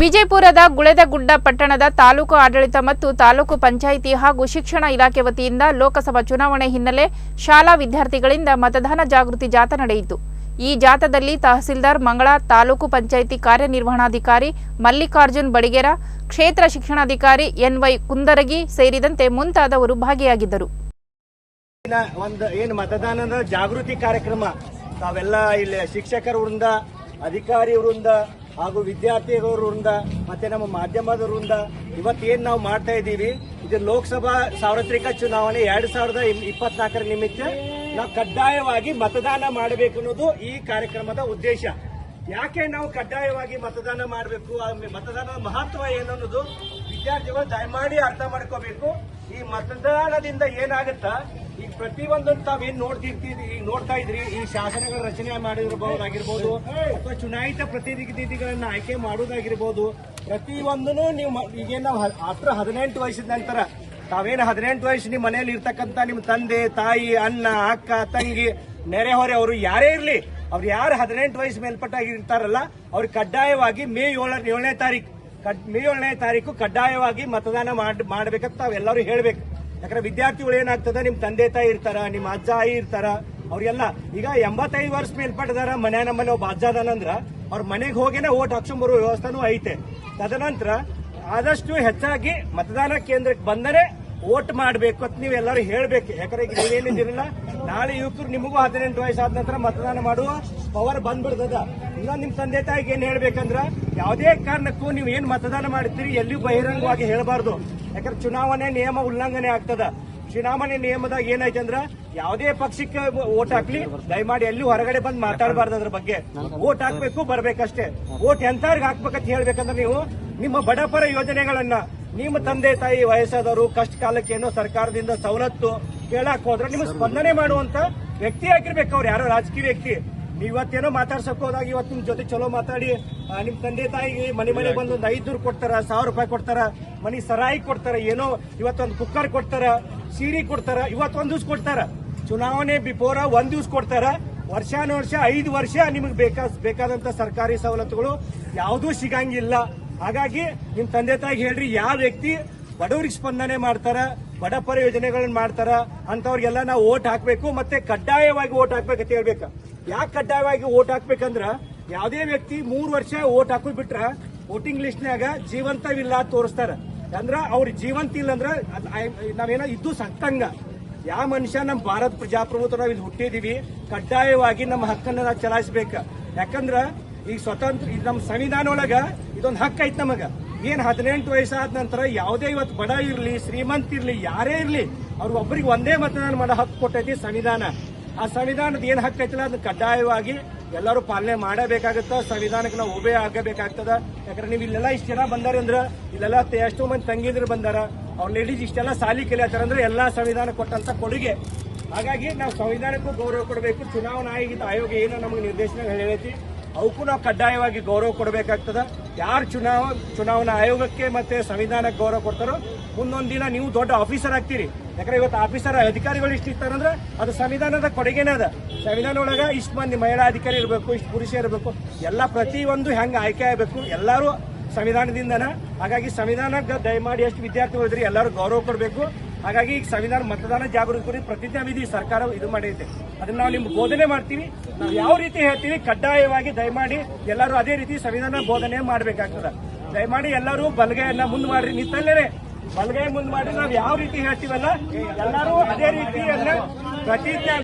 ವಿಜಯಪುರದ ಗುಳೆದಗುಡ್ಡ ಪಟ್ಟಣದ ತಾಲೂಕು ಆಡಳಿತ ಮತ್ತು ತಾಲೂಕು ಪಂಚಾಯಿತಿ ಹಾಗೂ ಶಿಕ್ಷಣ ಇಲಾಖೆ ವತಿಯಿಂದ ಲೋಕಸಭಾ ಚುನಾವಣೆ ಹಿನ್ನೆಲೆ ಶಾಲಾ ವಿದ್ಯಾರ್ಥಿಗಳಿಂದ ಮತದಾನ ಜಾಗೃತಿ ಜಾಥಾ ನಡೆಯಿತು. ಈ ಜಾಥಾದಲ್ಲಿ ತಹಸೀಲ್ದಾರ್ ಮಂಗಳ, ತಾಲೂಕು ಪಂಚಾಯಿತಿ ಕಾರ್ಯನಿರ್ವಹಣಾಧಿಕಾರಿ ಮಲ್ಲಿಕಾರ್ಜುನ್ ಬಡಿಗೇರ, ಕ್ಷೇತ್ರ ಶಿಕ್ಷಣಾಧಿಕಾರಿ ಎನ್ವೈ ಕುಂದರಗಿ ಸೇರಿದಂತೆ ಮುಂತಾದವರು ಭಾಗಿಯಾಗಿದ್ದರು. ಜಾಗೃತಿ ಕಾರ್ಯಕ್ರಮ ಶಿಕ್ಷಕರ ಅಧಿಕಾರಿ ಹಾಗೂ ವಿದ್ಯಾರ್ಥಿಗಳ ವೃಂದ ಮತ್ತೆ ನಮ್ಮ ಮಾಧ್ಯಮದ ವೃಂದ ಇವತ್ತೇನ್ ನಾವು ಮಾಡ್ತಾ ಇದ್ದೀವಿ, ಇದು ಲೋಕಸಭಾ ಸಾರ್ವತ್ರಿಕ ಚುನಾವಣೆ ಎರಡ್ ಸಾವಿರದ ಇಪ್ಪತ್ನಾಲ್ಕರ ನಿಮಿತ್ತ ನಾವು ಕಡ್ಡಾಯವಾಗಿ ಮತದಾನ ಮಾಡಬೇಕು ಅನ್ನೋದು ಈ ಕಾರ್ಯಕ್ರಮದ ಉದ್ದೇಶ. ಯಾಕೆ ನಾವು ಕಡ್ಡಾಯವಾಗಿ ಮತದಾನ ಮಾಡಬೇಕು? ಮತದಾನದ ಮಹತ್ವ ಏನು ಅನ್ನೋದು ವಿದ್ಯಾರ್ಥಿಗಳು ದಯಮಾಡಿ ಅರ್ಥ ಮಾಡ್ಕೋಬೇಕು. ಈ ಮತದಾನದಿಂದ ಏನಾಗುತ್ತಾ ಈಗ ಪ್ರತಿಯೊಂದು ತಾವೇನ್ ನೋಡ್ತಿರ್ತೀರಿ ಈಗ ನೋಡ್ತಾ ಇದ್ರಿ ಈ ಶಾಸನಗಳ ರಚನೆ ಮಾಡಿರಬಹುದಾಗಿರ್ಬೋದು ಅಥವಾ ಚುನಾಯಿತ ಪ್ರತಿನಿಧಿಗಳನ್ನ ಆಯ್ಕೆ ಮಾಡೋದಾಗಿರ್ಬೋದು ಪ್ರತಿಯೊಂದನ್ನು ನೀವು ಈಗೇನ್ ನಾವು ಆಫ್ಟರ್ ಹದಿನೆಂಟು ವಯಸ್ಸಿದ ನಂತರ ತಾವೇನು ಹದಿನೆಂಟು ವಯಸ್ಸು ನಿಮ್ಮ ಮನೆಯಲ್ಲಿ ಇರ್ತಕ್ಕಂತ ನಿಮ್ಮ ತಂದೆ ತಾಯಿ ಅಣ್ಣ ಅಕ್ಕ ತಂಗಿ ನೆರೆಹೊರೆ ಅವರು ಯಾರೇ ಇರಲಿ ಅವ್ರು ಯಾರು ಹದಿನೆಂಟು ವಯಸ್ಸು ಮೇಲ್ಪಟ್ಟಾಗಿರ್ತಾರಲ್ಲ ಅವ್ರು ಕಡ್ಡಾಯವಾಗಿ ಮೇ ಏಳ ಏಳನೇ ತಾರೀಕು ಕಡ್- ಮೇ ಏಳನೇ ತಾರೀಕು ಕಡ್ಡಾಯವಾಗಿ ಮತದಾನ ಮಾಡ್ ಮಾಡ್ಬೇಕಂತ ತಾವೆಲ್ಲರೂ ಹೇಳ್ಬೇಕು. ಯಾಕಂದ್ರೆ ವಿದ್ಯಾರ್ಥಿಗಳು ಏನಾಗ್ತದೆ? ನಿಮ್ ತಂದೆ ತಾಯಿ ಇರ್ತಾರ? ನಿಮ್ಮ ಅಜ್ಜ ಆಯಿ ಇರ್ತಾರ? ಅವ್ರಿಗೆಲ್ಲ ಈಗ ಎಂಬತ್ತೈದು ವರ್ಷ ಮೇಲ್ಪಟ್ಟದಾರ ಮನೆ ನಮ್ಮಲ್ಲಿ ಒಬ್ಬ ಅಜ್ಜ ಅದಾನಂದ್ರ ಅವ್ರ ಮನೆಗೆ ಹೋಗಿನೇ ಓಟ್ ಹಾಕ್ಸ್ಕೊಂಬರೋ ವ್ಯವಸ್ಥೆನೂ ಐತೆ. ತದನಂತರ ಆದಷ್ಟು ಹೆಚ್ಚಾಗಿ ಮತದಾನ ಕೇಂದ್ರಕ್ಕೆ ಬಂದರೆ ವೋಟ್ ಮಾಡಬೇಕು ಅಂತ ನೀವು ಎಲ್ಲರೂ ಹೇಳ್ಬೇಕು. ಯಾಕಂದ್ರೆ ಈಗ ನೀವೇನಿದಿರಲ್ಲ ನಾಳೆ ಯುವಕರು ನಿಮಗೂ ಹದಿನೆಂಟು ವಯಸ್ಸಾದ ನಂತರ ಮತದಾನ ಮಾಡುವ ಪವರ್ ಬಂದ್ಬಿಡ್ತದ. ಇಲ್ಲ ನಿಮ್ ತಂದೆ ತಾಯಿಗೆ ಏನ್ ಹೇಳ್ಬೇಕಂದ್ರ, ಯಾವುದೇ ಕಾರಣಕ್ಕೂ ನೀವು ಏನ್ ಮತದಾನ ಮಾಡ್ತೀರಿ ಎಲ್ಲಿಯೂ ಬಹಿರಂಗವಾಗಿ ಹೇಳಬಾರ್ದು. ಯಾಕಂದ್ರೆ ಚುನಾವಣೆ ನಿಯಮ ಉಲ್ಲಂಘನೆ ಆಗ್ತದ. ಚುನಾವಣೆ ನಿಯಮದಾಗ ಏನೈತೆ ಅಂದ್ರ, ಯಾವುದೇ ಪಕ್ಷಕ್ಕೆ ವೋಟ್ ಹಾಕ್ಲಿ, ದಯಮಾಡಿ ಎಲ್ಲೂ ಹೊರಗಡೆ ಬಂದು ಮಾತಾಡಬಾರ್ದು ಅದ್ರ ಬಗ್ಗೆ. ವೋಟ್ ಹಾಕ್ಬೇಕು, ಬರ್ಬೇಕಷ್ಟೇ. ವೋಟ್ ಎಂತಾರ್ಗ್ ಹಾಕ್ಬೇಕಂತ ಹೇಳ್ಬೇಕಂದ್ರೆ ನೀವು ನಿಮ್ಮ ಬಡಪರ ಯೋಜನೆಗಳನ್ನ ನಿಮ್ಮ ತಂದೆ ತಾಯಿ ವಯಸ್ಸಾದವರು ಕಷ್ಟ ಕಾಲಕ್ಕೆ ಏನೋ ಸರ್ಕಾರದಿಂದ ಸವಲತ್ತು ಕೇಳಕ್ ಹೋದ್ರೆ ನಿಮ್ಗೆ ಸ್ಪಂದನೆ ಮಾಡುವಂತ ವ್ಯಕ್ತಿ ಆಗಿರ್ಬೇಕು ಅವ್ರು ಯಾರೋ ರಾಜಕೀಯ ವ್ಯಕ್ತಿ. ನೀವ್ ಇವತ್ತೇನೋ ಮಾತಾಡ್ಸಕ್ ಹೋದಾಗ ಇವತ್ತು ನಿಮ್ ಜೊತೆ ಚಲೋ ಮಾತಾಡಿ ನಿಮ್ ತಂದೆ ತಾಯಿಗೆ ಮನೆ ಮನೆ ಬಂದು ಒಂದು ಐದ್ನೂರು ಕೊಡ್ತಾರ ಸಾವಿರ ರೂಪಾಯಿ ಕೊಡ್ತಾರ ಮನಿ ಸರಾಯಿ ಕೊಡ್ತಾರ ಏನೋ ಇವತ್ತೊಂದು ಕುಕ್ಕರ್ ಕೊಡ್ತಾರ ಸೀರೆ ಕೊಡ್ತಾರ ಇವತ್ತೊಂದ್ ದಿವ್ಸ ಕೊಡ್ತಾರ. ಚುನಾವಣೆ ಬಿಫೋರ ಒಂದ್ ದಿವ್ಸ ಕೊಡ್ತಾರ. ವರ್ಷಾನುವರ್ಷ ಐದು ವರ್ಷ ನಿಮಗೆ ಬೇಕಾ ಬೇಕಾದಂತ ಸರ್ಕಾರಿ ಸವಲತ್ತುಗಳು ಯಾವುದೂ ಸಿಗಂಗಿಲ್ಲ. ಹಾಗಾಗಿ ನಿಮ್ ತಂದೆ ತಾಯಿ ಹೇಳ್ರಿ, ಯಾವ ವ್ಯಕ್ತಿ ಬಡವರಿಗೆ ಸ್ಪಂದನೆ ಮಾಡ್ತಾರ, ಬಡಪರ ಯೋಜನೆಗಳನ್ನ ಮಾಡ್ತಾರ, ಅಂತವ್ರಿಗೆಲ್ಲ ನಾವು ಓಟ್ ಹಾಕ್ಬೇಕು ಮತ್ತೆ ಕಡ್ಡಾಯವಾಗಿ ಓಟ್ ಅಂತ ಹೇಳ್ಬೇಕು. ಯಾಕೆ ಕಡ್ಡಾಯವಾಗಿ ಓಟ್ ಹಾಕ್ಬೇಕಂದ್ರ ಯಾವುದೇ ವ್ಯಕ್ತಿ ಮೂರು ವರ್ಷ ಓಟ್ ಹಾಕೋದ್ ಬಿಟ್ರ ವೋಟಿಂಗ್ ಲಿಸ್ಟ್ನ್ಯಾಗ ಜೀವಂತವಿಲ್ಲ ತೋರಿಸ್ತಾರ. ಅಂದ್ರ ಅವ್ರ ಜೀವಂತ ಇಲ್ಲ ಅಂದ್ರ ಅದ್ ನಾವೇನೋ ಇದ್ದು ಸತ್ತಂಗ. ಯಾವ ಮನುಷ್ಯ ನಮ್ಮ ಭಾರತ ಪ್ರಜಾಪ್ರಭುತ್ವ ನಾವು ಇಲ್ಲಿ ಹುಟ್ಟಿದೀವಿ, ಕಡ್ಡಾಯವಾಗಿ ನಮ್ಮ ಹಕ್ಕನ್ನ ನಾವು ಚಲಾಯಿಸ್ಬೇಕು. ಯಾಕಂದ್ರ ಈಗ ಸ್ವತಂತ್ರ ಇದು ನಮ್ಮ ಸಂವಿಧಾನ ಒಳಗ ಇದೊಂದು ಹಕ್ಕು ಐತೆ ನಮಗ. ಏನ್ ಹದಿನೆಂಟು ವಯಸ್ಸಾದ ನಂತರ ಯಾವುದೇ ಇವತ್ತು ಬಡ ಇರ್ಲಿ, ಶ್ರೀಮಂತ ಇರ್ಲಿ, ಯಾರೇ ಇರ್ಲಿ, ಅವ್ರ ಒಬ್ಬರಿಗೆ ಒಂದೇ ಮತದಾನ ಮಾಡೋ ಹಕ್ಕು ಕೊಟ್ಟೈತಿ ಸಂವಿಧಾನ. ಆ ಸಂವಿಧಾನದ ಏನ್ ಹಕ್ಕು ಐತಿಲ್ಲ ಅದನ್ನ ಕಡ್ಡಾಯವಾಗಿ ಎಲ್ಲರೂ ಪಾಲನೆ ಮಾಡಬೇಕಾಗತ್ತ, ಸಂವಿಧಾನಕ್ಕೆ ನಾವು ಉಭಯ ಆಗಬೇಕಾಗ್ತದ. ಯಾಕಂದ್ರೆ ನೀವು ಇಲ್ಲೆಲ್ಲ ಇಷ್ಟ ಜನ ಬಂದಾರ ಅಂದ್ರ, ಇಲ್ಲೆಲ್ಲ ಎಷ್ಟೋ ಮಂದಿ ತಂಗಿದ್ರು ಬಂದಾರ, ಅವ್ರ ಲೇಡೀಸ್ ಇಷ್ಟೆಲ್ಲ ಸಾಲಿ ಅಂದ್ರೆ ಎಲ್ಲಾ ಸಂವಿಧಾನ ಕೊಟ್ಟಂತ ಕೊಡುಗೆ. ಹಾಗಾಗಿ ನಾವು ಸಂವಿಧಾನಕ್ಕೂ ಗೌರವ ಕೊಡಬೇಕು, ಚುನಾವಣಾ ಆಯೋಗ ಏನೋ ನಮಗೆ ನಿರ್ದೇಶನ ಹೇಳೈತಿ ಅವಕ್ಕೂ ನಾವು ಕಡ್ಡಾಯವಾಗಿ ಗೌರವ ಕೊಡಬೇಕಾಗ್ತದೆ. ಯಾರು ಚುನಾವ, ಚುನಾವಣಾ ಆಯೋಗಕ್ಕೆ ಮತ್ತೆ ಸಂವಿಧಾನಕ್ಕೆ ಗೌರವ ಕೊಡ್ತಾರೋ, ಮುಂದೊಂದು ದಿನ ನೀವು ದೊಡ್ಡ ಆಫೀಸರ್ ಆಗ್ತೀರಿ. ಯಾಕಂದ್ರೆ ಇವತ್ತು ಆಫೀಸರ್ ಅಧಿಕಾರಿಗಳು ಇಷ್ಟು ಇರ್ತಾರಂದ್ರೆ ಅದು ಸಂವಿಧಾನದ ಕೊಡುಗೆನೇ ಅದ. ಸಂವಿಧಾನ ಒಳಗ ಇಷ್ಟು ಮಂದಿ ಮಹಿಳಾ ಅಧಿಕಾರಿ ಇರಬೇಕು, ಇಷ್ಟು ಪುರುಷ ಇರಬೇಕು, ಎಲ್ಲ ಪ್ರತಿಯೊಂದು ಹೆಂಗೆ ಆಯ್ಕೆ ಆಗಬೇಕು, ಎಲ್ಲರೂ ಸಂವಿಧಾನದಿಂದನ. ಹಾಗಾಗಿ ಸಂವಿಧಾನಕ್ಕೆ ದಯಮಾಡಿ ಎಷ್ಟು ವಿದ್ಯಾರ್ಥಿಗಳು ಇದ್ರಿ ಎಲ್ಲರೂ ಗೌರವ ಕೊಡಬೇಕು. ಹಾಗಾಗಿ ಈಗ ಸಂವಿಧಾನ ಮತದಾನ ಜಾಗೃತಿ ಕುರಿತು ಪ್ರತಿಜ್ಞಾ ವಿಧಿ ಸರ್ಕಾರ ಇದು ಮಾಡೈತೆ ಅದನ್ನ ನಾವು ನಿಮ್ಗೆ ಬೋಧನೆ ಮಾಡ್ತೀವಿ. ನಾವು ಯಾವ ರೀತಿ ಹೇಳ್ತೀವಿ ಕಡ್ಡಾಯವಾಗಿ ದಯಮಾಡಿ ಎಲ್ಲರೂ ಅದೇ ರೀತಿ ಸಂವಿಧಾನ ಬೋಧನೆ ಮಾಡಬೇಕಾಗ್ತದೆ. ದಯಮಾಡಿ ಎಲ್ಲರೂ ಬಲಗೈಯನ್ನ ಮುಂದೆ ಮಾಡ್ರಿ. ನಿಂತಲ್ಲೇ ಬಲಗೈ ಮುಂದೆ ಮಾಡಿ ನಾವು ಯಾವ ರೀತಿ ಹೇಳ್ತೀವಲ್ಲ, ಎಲ್ಲರೂ ಅದೇ ರೀತಿಯನ್ನ ಪ್ರತಿಜ್ಞಾ